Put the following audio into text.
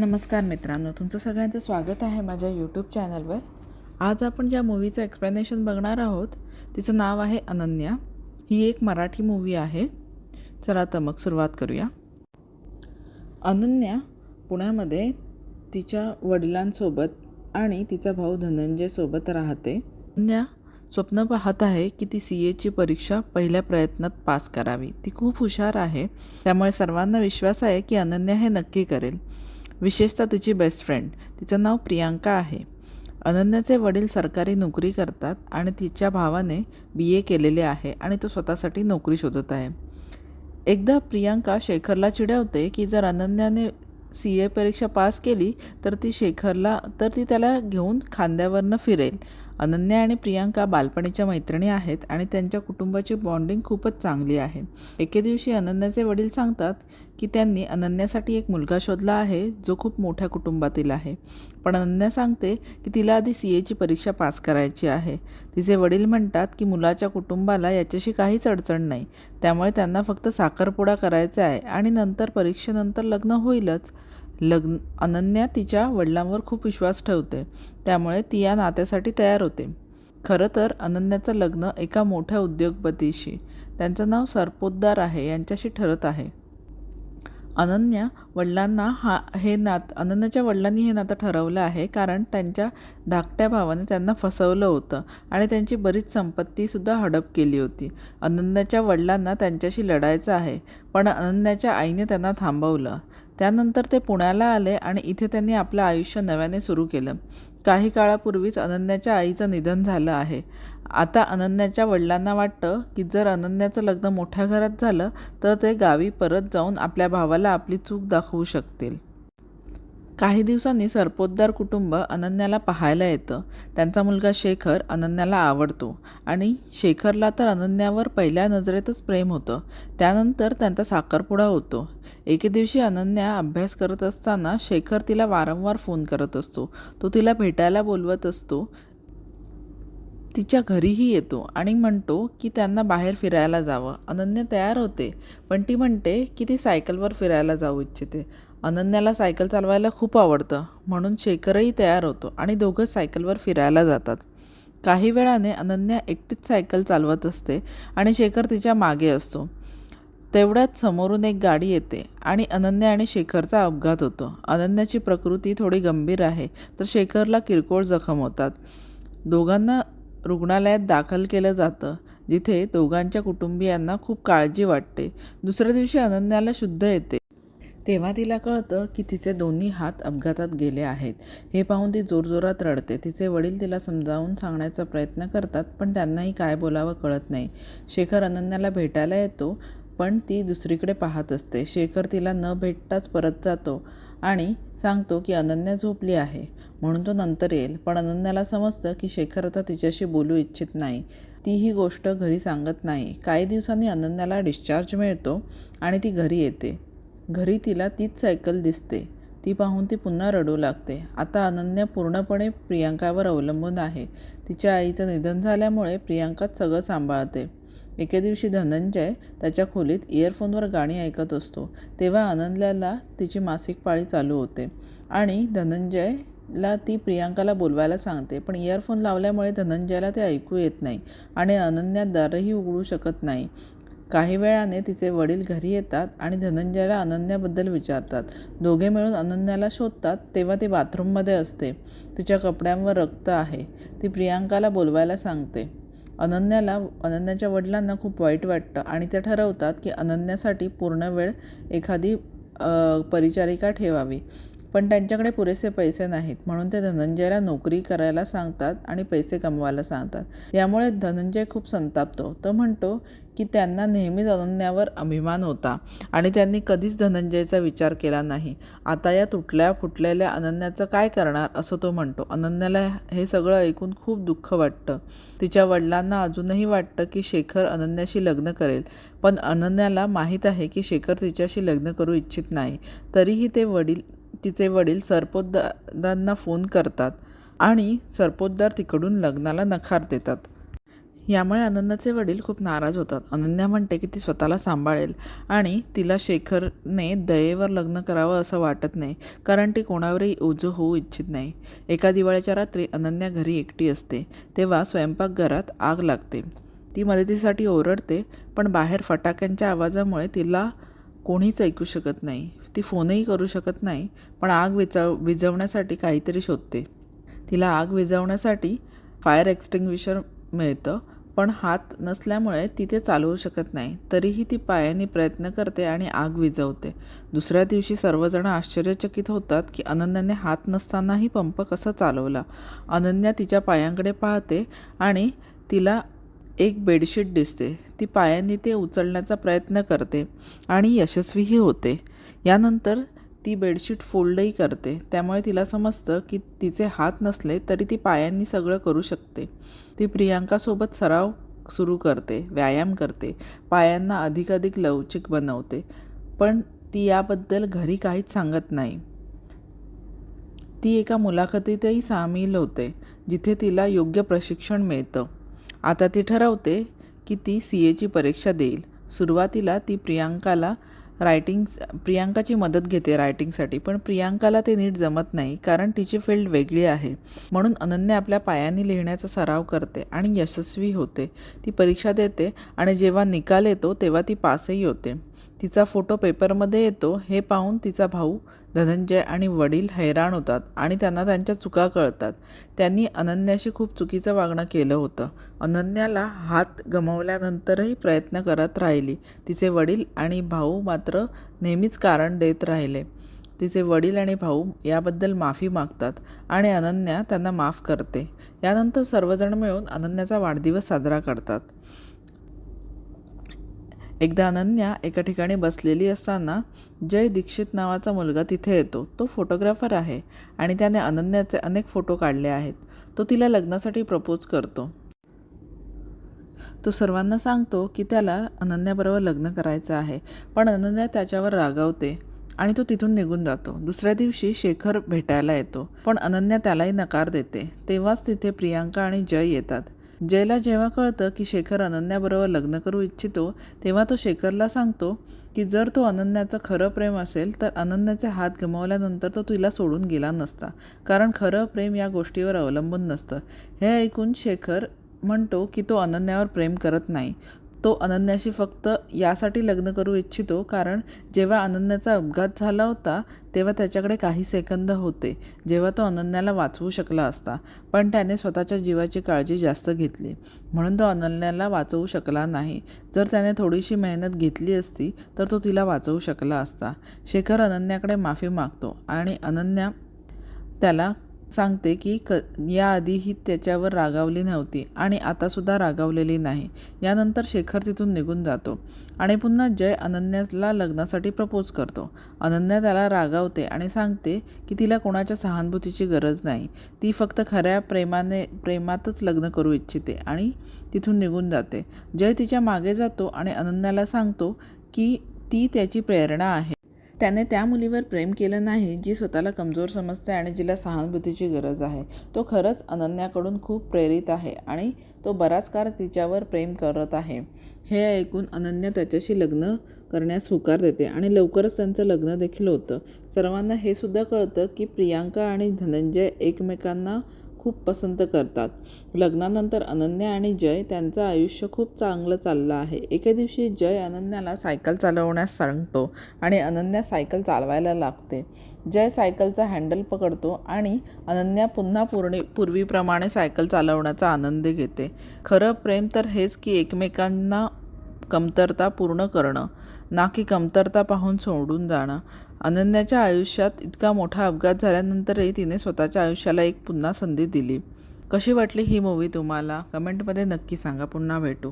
नमस्कार मित्रांनो तुमचं सगळ्यांचं स्वागत आहे माझ्या यूट्यूब चॅनलवर आज आपण ज्या मूवीचं एक्सप्लेनेशन बघणार आहोत तिचं नाव आहे अनन्या. ही एक मराठी मूवी आहे. चला तर मग सुरुवात करूया. अनन्या पुण्यामध्ये तिच्या वडिलांसोबत आणि तिचा भाऊ धनंजयसोबत राहते. अनन्या स्वप्न पाहत आहे की ती सी एची परीक्षा पहिल्या प्रयत्नात पास करावी. ती खूप हुशार आहे. त्यामुळे सर्वांना विश्वास आहे की अनन्या हे नक्की करेल. विशेषतः तिची बेस्ट फ्रेंड तिचं नाव प्रियांका आहे. अनन्याचे वडील सरकारी नोकरी करतात आणि तिच्या भावाने बी ए केलेले आहे आणि तो स्वतःसाठी नोकरी शोधत आहे. एकदा प्रियांका शेखरला चिडवते की जर अनन्याने सी ए परीक्षा पास केली तर ती शेखरला तर ती त्याला घेऊन खांद्यावरनं फिरेल. अनन्या आणि प्रियांका बालपणीच्या मैत्रिणी आहेत आणि त्यांच्या कुटुंबाची बॉन्डिंग खूपच चांगली आहे. एके दिवशी अनन्याचे वडील सांगतात की त्यांनी अनन्यासाठी एक मुलगा शोधला आहे जो खूप मोठ्या कुटुंबातील आहे. पण अनन्या सांगते की तिला आधी सी एची परीक्षा पास करायची आहे. तिचे वडील म्हणतात की मुलाच्या कुटुंबाला याच्याशी काहीच अडचण नाही. त्यामुळे त्यांना फक्त साखरपुडा करायचा आहे आणि नंतर परीक्षेनंतर लग्न होईलच. लग्न अनन्या तिच्या वडिलांवर खूप विश्वास ठेवते. त्यामुळे ती या नात्यासाठी तयार होते. खरं तर अनन्याचं लग्न एका मोठ्या उद्योगपतीशी त्यांचं नाव सरपोतदार आहे यांच्याशी ठरत आहे. अनन्या वडिलांना हा हे नात अनन्याच्या वडिलांनी हे नातं ठरवलं आहे कारण त्यांच्या धाकट्या भावाने त्यांना फसवलं होतं आणि त्यांची बरीच संपत्तीसुद्धा हडप केली होती. अनन्याच्या वडिलांना त्यांच्याशी लढायचं आहे पण अनन्याच्या आईने त्यांना थांबवलं. त्यानंतर ते पुण्याला आले आणि इथे त्यांनी आपलं आयुष्य नव्याने सुरू केलं. काही काळापूर्वीच अनन्याच्या आईचं निधन झालं आहे. आता अनन्याच्या वडिलांना वाटतं की जर अनन्याचं लग्न मोठ्या घरात झालं तर ते गावी परत जाऊन आपल्या भावाला आपली चूक दाखवू शकतील. काही दिवसांनी सरपोतदार कुटुंब अनन्याला पाहायला येतं. त्यांचा मुलगा शेखर अनन्याला आवडतो. आणि शेखरला तर अनन्यावर पहिल्या नजरेतच प्रेम होतं. त्यानंतर त्यांचा साखरपुडा होतो. एके दिवशी अनन्या अभ्यास करत असताना शेखर तिला वारंवार फोन करत असतो. तो तिला भेटायला बोलवत असतो. तिच्या घरीही येतो आणि म्हणतो की त्यांना बाहेर फिरायला जावं. अनन्या तयार होते पण ती म्हणते की ती सायकलवर फिरायला जाऊ इच्छिते. अनन्याला सायकल चालवायला खूप आवडतं म्हणून शेखरही तयार होतो आणि दोघं सायकलवर फिरायला जातात. काही वेळाने अनन्या एकटीच सायकल चालवत असते आणि शेखर तिच्यामागे असतो. तेवढ्यात समोरून एक गाडी येते आणि अनन्या आणि शेखरचा अपघात होतो. अनन्याची प्रकृती थोडी गंभीर आहे तर शेखरला किरकोळ जखम होतात. दोघांना रुग्णालयात दाखल केलं जातं जिथे दोघांच्या कुटुंबियांना खूप काळजी वाटते. दुसऱ्या दिवशी अनन्याला शुद्ध येते. तेव्हा तिला कळतं की तिचे दोन्ही हात अपघातात गेले आहेत. हे पाहून ती जोरजोरात रडते. तिचे वडील तिला समजावून सांगण्याचा प्रयत्न करतात पण त्यांनाही काय बोलावं कळत नाही. शेखर अनन्याला भेटायला येतो पण ती दुसरीकडे पाहत असते. शेखर तिला न भेटताच परत जातो आणि सांगतो की अनन्या झोपली आहे. म्हणून तो नंतर येईल. पण अनन्याला समजतं की शेखर आता तिच्याशी बोलू इच्छित नाही. ती ही गोष्ट घरी सांगत नाही. काही दिवसांनी अनन्याला डिस्चार्ज मिळतो आणि ती घरी येते. घरी तिला तीच सायकल दिसते. ती पाहून ती पुन्हा रडू लागते. आता अनन्या पूर्णपणे प्रियांकावर अवलंबून आहे. तिच्या आईचं निधन झाल्यामुळे प्रियांकाच सगळं सांभाळते. एके दिवशी धनंजय त्याच्या खोलीत इयरफोनवर गाणी ऐकत असतो. तेव्हा आनंदल्याला तिची मासिक पाळी चालू होते आणि धनंजयला ती प्रियांकाला बोलवायला सांगते. पण इयरफोन लावल्यामुळे धनंजयला ते ऐकू येत नाही आणि अनन्या दारही उघडू शकत नाही. काही वेळाने तिचे वडील घरी येतात आणि धनंजयला अनन्याबद्दल विचारतात. दोघे मिळून अनन्याला शोधतात तेव्हा ती बाथरूममध्ये असते. तिच्या कपड्यांवर रक्त आहे. ती प्रियांकाला बोलवायला सांगते. अनन्याला अनन्याच्या वडिलांना खूप वाईट वाटतं आणि ते ठरवतात की अनन्यासाठी पूर्ण वेळ एखादी परिचारिका ठेवावी. पण त्यांच्याकडे पुरेसे पैसे नाहीत. म्हणून ते धनंजयला नोकरी करायला सांगतात आणि पैसे कमवायला सांगतात. यामुळे धनंजय खूप संतापतो. तो म्हणतो की त्यांना नेहमीच अनन्यावर अभिमान होता आणि त्यांनी कधीच धनंजयचा विचार केला नाही. आता या तुटल्या फुटलेल्या अनन्याचं काय करणार असं तो म्हणतो. अनन्याला हे सगळं ऐकून खूप दुःख वाटतं. तिच्या वडिलांना अजूनही वाटतं की शेखर अनन्याशी लग्न करेल. पण अनन्याला माहीत आहे की शेखर तिच्याशी लग्न करू इच्छित नाही. तरीही ते वडील तिचे वडील सरपोतदारांना फोन करतात आणि सरपोतदार तिकडून लग्नाला नकार देतात. यामुळे अनन्याचे वडील खूप नाराज होतात. अनन्या म्हणते की ती स्वतःला सांभाळेल आणि तिला शेखरने दयेवर लग्न करावं असं वाटत नाही कारण ती कोणावरही ओझं होऊ इच्छित नाही. एका दिवाळीच्या रात्री अनन्या घरी एकटी असते तेव्हा स्वयंपाकघरात आग लागते. ती मदतीसाठी ओरडते पण बाहेर फटाक्यांच्या आवाजामुळे तिला कोणीच ऐकू शकत नाही. ती फोनही करू शकत नाही पण आग विचव विझवण्यासाठी काहीतरी शोधते. तिला आग विझवण्यासाठी फायर एक्स्टिंग्विशर मिळतं पण हात नसल्यामुळे ती ते चालवू शकत नाही. तरीही ती पायाने प्रयत्न करते आणि आग विझवते. दुसऱ्या दिवशी सर्वजण आश्चर्यचकित होतात की अनन्याने हात नसतानाही पंप कसा चालवला. अनन्या तिच्या पायांकडे पाहते आणि तिला एक बेडशीट दिसते. ती पायांनी ते उचलण्याचा प्रयत्न करते आणि यशस्वीही होते. यानंतर ती बेडशीट फोल्डही करते. त्यामुळे तिला समजतं की तिचे हात नसले तरी ती पायांनी सगळं करू शकते. ती प्रियांकासोबत सराव सुरू करते व्यायाम करते पायांना अधिकाधिक लवचिक बनवते पण ती याबद्दल घरी काहीच सांगत नाही. ती एका मुलाखतीतही सामील होते जिथे तिला योग्य प्रशिक्षण मिळतं. आता ती ठरवते की ती सी एची परीक्षा देईल. सुरुवातीला ती प्रियांकाला रायटिंग प्रियांकाची मदत घेते रायटिंगसाठी पण प्रियांकाला ते नीट जमत नाही कारण तिची फील्ड वेगळी आहे. म्हणून अनन्या आपल्या पायांनी लिहिण्याचा सराव करते आणि यशस्वी होते. ती परीक्षा देते आणि जेव्हा निकाल येतो तेव्हा ती पासही होते. तिचा फोटो पेपरमध्ये येतो हे पाहून तिचा भाऊ धनंजय आणि वडील हैराण होतात आणि त्यांना त्यांच्या चुका कळतात. त्यांनी अनन्याशी खूप चुकीचं वागणं केलं होतं. अनन्याला हात गमावल्यानंतरही प्रयत्न करत राहिली. तिचे वडील आणि भाऊ मात्र नेहमीच कारण देत राहिले. तिचे वडील आणि भाऊ याबद्दल माफी मागतात आणि अनन्या त्यांना माफ करते. यानंतर सर्वजण मिळून अनन्याचा वाढदिवस साजरा करतात. एकदा अनन्या एका ठिकाणी बसलेली असताना जय दीक्षित नावाचा मुलगा तिथे येतो. तो फोटोग्राफर आहे आणि त्याने अनन्याचे अनेक फोटो काढले आहेत. तो तिला लग्नासाठी प्रपोज करतो. तो सर्वांना सांगतो की त्याला अनन्याबरोबर लग्न करायचं आहे पण अनन्या त्याच्यावर रागावते आणि तो तिथून निघून जातो. दुसऱ्या दिवशी शेखर भेटायला येतो पण अनन्या त्यालाही नकार देते. तेव्हाच तिथे प्रियांका आणि जय येतात. जयला जेव्हा कळतं की शेखर अनन्याबरोबर लग्न करू इच्छितो तेव्हा तो शेखरला सांगतो की जर तो अनन्याचं खरं प्रेम असेल तर अनन्याचे हात गमावल्यानंतर तो तिला सोडून गेला नसता. कारण खरं प्रेम या गोष्टीवर अवलंबून नसतं. हे ऐकून शेखर म्हणतो की तो अनन्यावर प्रेम करत नाही. तो अनन्याशी फक्त यासाठी लग्न करू इच्छितो कारण जेव्हा अनन्याचा अपघात झाला होता तेव्हा त्याच्याकडे काही सेकंद होते जेव्हा तो अनन्याला वाचवू शकला असता. पण त्याने स्वतःच्या जीवाची काळजी जास्त घेतली. म्हणून तो अनन्याला वाचवू शकला नाही. जर त्याने थोडीशी मेहनत घेतली असती तर तो तिला वाचवू शकला असता. शेखर अनन्याकडे माफी मागतो आणि अनन्या त्याला सांगते की क याआधीही त्याच्यावर रागावली नव्हती आणि आतासुद्धा रागावलेली नाही. यानंतर शेखर तिथून निघून जातो आणि पुन्हा जय अनन्याला लग्नासाठी प्रपोज करतो. अनन्या त्याला रागावते आणि सांगते की तिला कोणाच्या सहानुभूतीची गरज नाही. ती फक्त खऱ्या प्रेमाने प्रेमातच लग्न करू इच्छिते आणि तिथून निघून जाते. जय तिच्यामागे जातो आणि अनन्याला सांगतो की ती त्याची प्रेरणा आहे. त्याने त्या मुलीवर प्रेम केलं नाही जी स्वतःला कमजोर समजते आणि जिला सहानुभूतीची गरज आहे. तो खरंच अनन्याकडून खूप प्रेरित आहे आणि तो बराच काळ तिच्यावर प्रेम करत आहे. हे ऐकून अनन्या त्याच्याशी लग्न करण्यास होकार देते आणि लवकरच त्यांचं लग्न देखील होतं. सर्वांना हे सुद्धा कळतं की प्रियांका आणि धनंजय एकमेकांना खूप पसंत करतात. लग्नानंतर अनन्या आणि जय त्यांचं आयुष्य खूप चांगलं चाललं आहे. एके दिवशी जय अनन्याला सायकल चालवण्यास सांगतो आणि अनन्या सायकल चालवायला लागते. जय सायकलचा हँडल पकडतो आणि अनन्या पुन्हा पूर्णी पूर्वीप्रमाणे सायकल चालवण्याचा आनंद घेते. खरं प्रेम तर हेच की एकमेकांना कमतरता पूर्ण करणं ना की कमतरता पाहून सोडून जाणं. अनन्याच्या आयुष्यात इतका मोठा अपघात झाल्यानंतरही तिने स्वतःच्या आयुष्याला एक पुन्हा संधी दिली. कशी वाटली ही मूवी तुम्हाला? कमेंटमध्ये नक्की सांगा. पुन्हा भेटू.